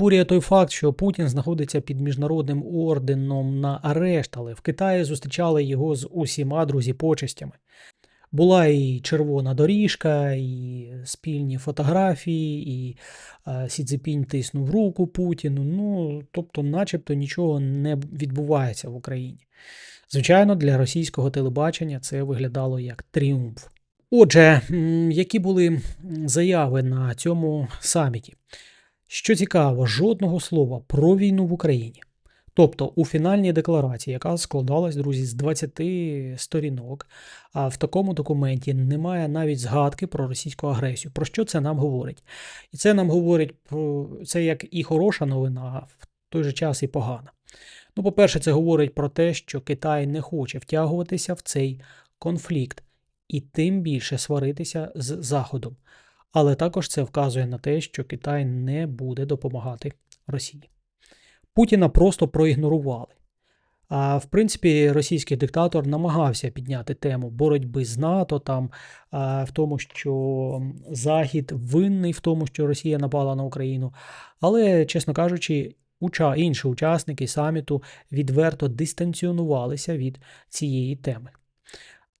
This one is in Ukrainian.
Обурює той факт, що Путін знаходиться під міжнародним орденом на арешт, але в Китаї зустрічали його з усіма друзі почестями. Була і червона доріжка, і спільні фотографії, і е, Сі Цзіпінь тиснув руку Путіну. Ну, тобто, начебто нічого не відбувається в Україні. Звичайно, для російського телебачення це виглядало як тріумф. Отже, які були заяви на цьому саміті? Що цікаво, жодного слова про війну в Україні. Тобто у фінальній декларації, яка складалась, друзі, з 20 сторінок, а в такому документі немає навіть згадки про російську агресію. Про що це нам говорить? І це нам говорить про це як і хороша новина, в той же час і погана. Ну, по-перше, це говорить про те, що Китай не хоче втягуватися в цей конфлікт і тим більше сваритися з Заходом. Але також це вказує на те, що Китай не буде допомагати Росії. Путіна просто проігнорували. А в принципі, російський диктатор намагався підняти тему боротьби з НАТО, там в тому, що Захід винний в тому, що Росія напала на Україну. Але, чесно кажучи, уча, інші учасники саміту відверто дистанціонувалися від цієї теми.